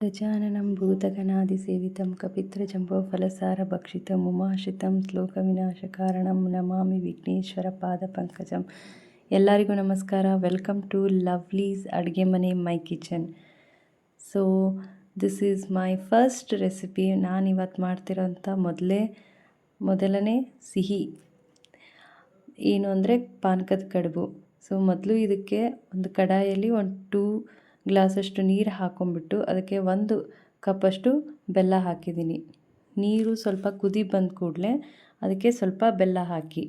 गजाननं भूतगणादिसेवितं कपित्रजम्बोफलसारभक्षितम् ಉಮಾಶ್ರಿತಂ ಶ್ಲೋಕವಿನಾಶಕಾರಣಂ ನಮಾಮಿ ವಿಘ್ನೇಶ್ವರ ಪಾದಪಂಕಜಂ ಎಲ್ಲರಿಗೂ ನಮಸ್ಕಾರ welcome to lovelies ಅಡುಗೆ ಮನೆ my kitchen so this is my first recipe ನಾನು ಇವತ್ತು ಮಾಡ್ತಿರೋಂಥ ಮೊದಲೇ ಮೊದಲನೇ ಸಿಹಿ ಏನು ಅಂದರೆ ಪಾನಕದ ಕಡುಬು ಸೊ ಮೊದಲು ಇದಕ್ಕೆ ಒಂದು ಕಡಾಯಲ್ಲಿ ಒಂದು ಟೂ ಗ್ಲಾಸಷ್ಟು ನೀರು ಹಾಕ್ಕೊಂಬಿಟ್ಟು ಅದಕ್ಕೆ ಒಂದು ಕಪ್ಪಷ್ಟು ಬೆಲ್ಲ ಹಾಕಿದ್ದೀನಿ. ನೀರು ಸ್ವಲ್ಪ ಕುದಿ ಬಂದ ಕೂಡಲೇ ಅದಕ್ಕೆ ಸ್ವಲ್ಪ ಬೆಲ್ಲ ಹಾಕಿ.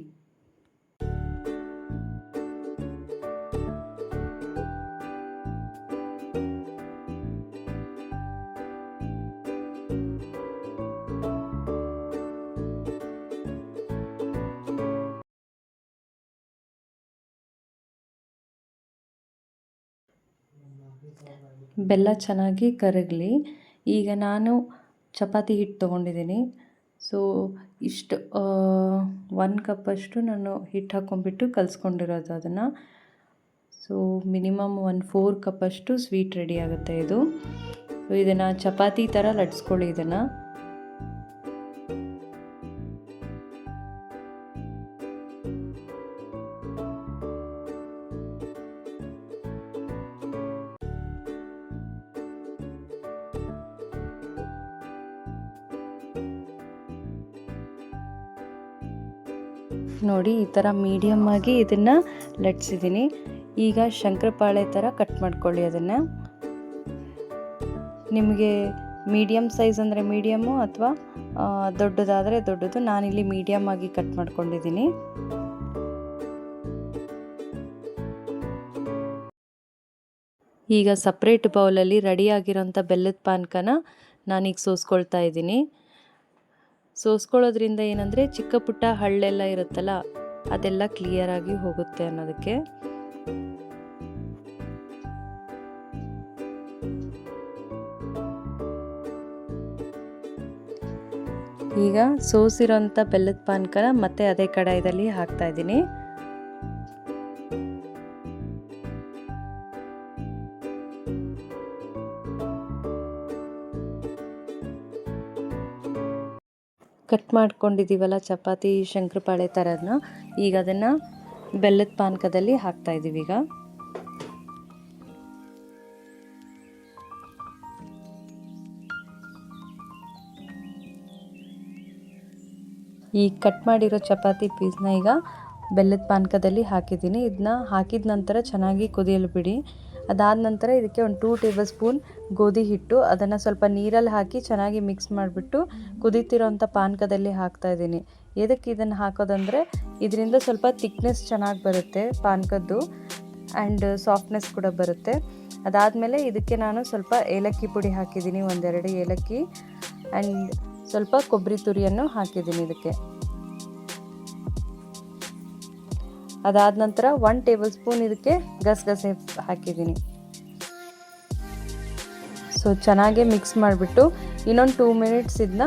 ಬೆಲ್ಲ ಚೆನ್ನಾಗಿ ಕರಗಲಿ. ಈಗ ನಾನು ಚಪಾತಿ ಹಿಟ್ಟು ತೊಗೊಂಡಿದ್ದೀನಿ. ಸೊ ಇಷ್ಟು ಒನ್ ಕಪ್ಪಷ್ಟು ನಾನು ಹಿಟ್ಟು ಹಾಕ್ಕೊಂಬಿಟ್ಟು ಕಲಿಸ್ಕೊಂಡಿರೋದು ಅದನ್ನು. ಸೊ ಮಿನಿಮಮ್ ಒನ್ ಫೋರ್ ಕಪ್ಪಷ್ಟು ಸ್ವೀಟ್ ರೆಡಿ ಆಗುತ್ತೆ ಇದು. ಸೊ ಇದನ್ನು ಚಪಾತಿ ಥರ ಲಟ್ಸ್ಕೊಳ್ಳಿ ಇದನ್ನು. ನೋಡಿ, ಈ ಥರ ಮೀಡಿಯಮ್ ಆಗಿ ಇದನ್ನು ಲಟ್ಸಿದ್ದೀನಿ. ಈಗ ಶಂಕರಪಾಳೆ ಥರ ಕಟ್ ಮಾಡ್ಕೊಳ್ಳಿ ಅದನ್ನು. ನಿಮಗೆ ಮೀಡಿಯಮ್ ಸೈಜ್ ಅಂದರೆ ಮೀಡಿಯಮ್ಮು ಅಥವಾ ದೊಡ್ಡದಾದರೆ ದೊಡ್ಡದು, ನಾನಿಲ್ಲಿ ಮೀಡಿಯಮ್ ಆಗಿ ಕಟ್ ಮಾಡ್ಕೊಂಡಿದ್ದೀನಿ. ಈಗ ಸಪ್ರೇಟ್ ಬೌಲಲ್ಲಿ ರೆಡಿಯಾಗಿರೋಂಥ ಬೆಲ್ಲದ ಪಾನಕನ ನಾನೀಗ ಸೋಸ್ಕೊಳ್ತಾ ಇದ್ದೀನಿ. ಸೋಸ್ಕೊಳ್ಳೋದ್ರಿಂದ ಏನಂದರೆ ಚಿಕ್ಕ ಪುಟ್ಟ ಹಳ್ಳೆಲ್ಲ ಇರುತ್ತಲ್ಲ, ಅದೆಲ್ಲ ಕ್ಲಿಯರಾಗಿ ಹೋಗುತ್ತೆ ಅನ್ನೋದಕ್ಕೆ. ಈಗ ಸೋಸಿರೋಂಥ ಬೆಲ್ಲದ ಪಾನಕ ಮತ್ತೆ ಅದೇ ಕಡಾಯದಲ್ಲಿ ಹಾಕ್ತಾ ಇದ್ದೀನಿ. ಕಟ್ ಮಾಡ್ಕೊಂಡಿದ್ದೀವಲ್ಲ ಚಪಾತಿ ಶಂಕರಪಾಳೆ ಥರದನ್ನ ಈಗ ಅದನ್ನು ಬೆಲ್ಲದ ಪಾನಕದಲ್ಲಿ ಹಾಕ್ತಾ ಇದ್ದೀವಿ ಈಗ. ಈ ಕಟ್ ಮಾಡಿರೋ ಚಪಾತಿ ಪೀಸ್ನ ಈಗ ಬೆಲ್ಲದ ಪಾನಕದಲ್ಲಿ ಹಾಕಿದ್ದೀನಿ. ಇದನ್ನ ಹಾಕಿದ ನಂತರ ಚೆನ್ನಾಗಿ ಕುದಿಯಲು ಬಿಡಿ. ಅದಾದ ನಂತರ ಇದಕ್ಕೆ ಒಂದು ಟೂ ಟೇಬಲ್ ಸ್ಪೂನ್ ಗೋಧಿ ಹಿಟ್ಟು, ಅದನ್ನು ಸ್ವಲ್ಪ ನೀರಲ್ಲಿ ಹಾಕಿ ಚೆನ್ನಾಗಿ ಮಿಕ್ಸ್ ಮಾಡಿಬಿಟ್ಟು ಕುದೀತಿರೋಂಥ ಪಾನಕದಲ್ಲಿ ಹಾಕ್ತಾ ಇದ್ದೀನಿ. ಎದಕ್ಕೆ ಇದನ್ನು ಹಾಕೋದಂದರೆ ಇದರಿಂದ ಸ್ವಲ್ಪ ತಿಕ್ನೆಸ್ ಚೆನ್ನಾಗಿ ಬರುತ್ತೆ ಪಾನಕದ್ದು ಆ್ಯಂಡ್ ಸಾಫ್ಟ್ನೆಸ್ ಕೂಡ ಬರುತ್ತೆ. ಅದಾದಮೇಲೆ ಇದಕ್ಕೆ ನಾನು ಸ್ವಲ್ಪ ಏಲಕ್ಕಿ ಪುಡಿ ಹಾಕಿದ್ದೀನಿ, ಒಂದೆರಡು ಏಲಕ್ಕಿ ಆ್ಯಂಡ್ ಸ್ವಲ್ಪ ಕೊಬ್ಬರಿ ತುರಿಯನ್ನು ಹಾಕಿದ್ದೀನಿ ಇದಕ್ಕೆ. ಅದಾದ ನಂತರ ಒನ್ ಟೇಬಲ್ ಸ್ಪೂನ್ ಇದಕ್ಕೆ ಗಸಗಸೆ ಹಾಕಿದ್ದೀನಿ. ಸೊ ಚೆನ್ನಾಗಿ ಮಿಕ್ಸ್ ಮಾಡಿಬಿಟ್ಟು ಇನ್ನೊಂದು ಟೂ ಮಿನಿಟ್ಸ್ ಇದನ್ನ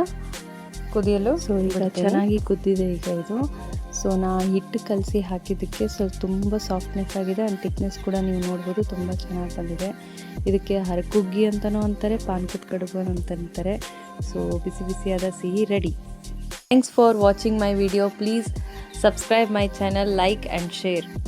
ಕುದಿಯಲು ಸೊ ಈಗ ಚೆನ್ನಾಗಿ ಕುದ್ದಿದೆ ಈಗ ಇದು. ಸೊ ನಾ ಹಿಟ್ಟು ಕಲಸಿ ಹಾಕಿದ್ದಕ್ಕೆ ಸೊ ತುಂಬ ಸಾಫ್ಟ್ನೆಸ್ ಆಗಿದೆ ಆ್ಯಂಡ್ ಥಿಕ್ನೆಸ್ ಕೂಡ ನೀವು ನೋಡ್ಬೋದು ತುಂಬ ಚೆನ್ನಾಗಿ ಬಂದಿದೆ. ಇದಕ್ಕೆ ಹರಕುಗ್ಗಿ ಅಂತಲೂ ಅಂತಾರೆ ಪಾನ್ಕದ ಕಡುಬು ಅಂತ ಅಂತಾರೆ ಸೊ ಬಿಸಿ ಬಿಸಿಯಾದ ಸಿಹಿ ready. Thanks for watching my video please subscribe my channel like and share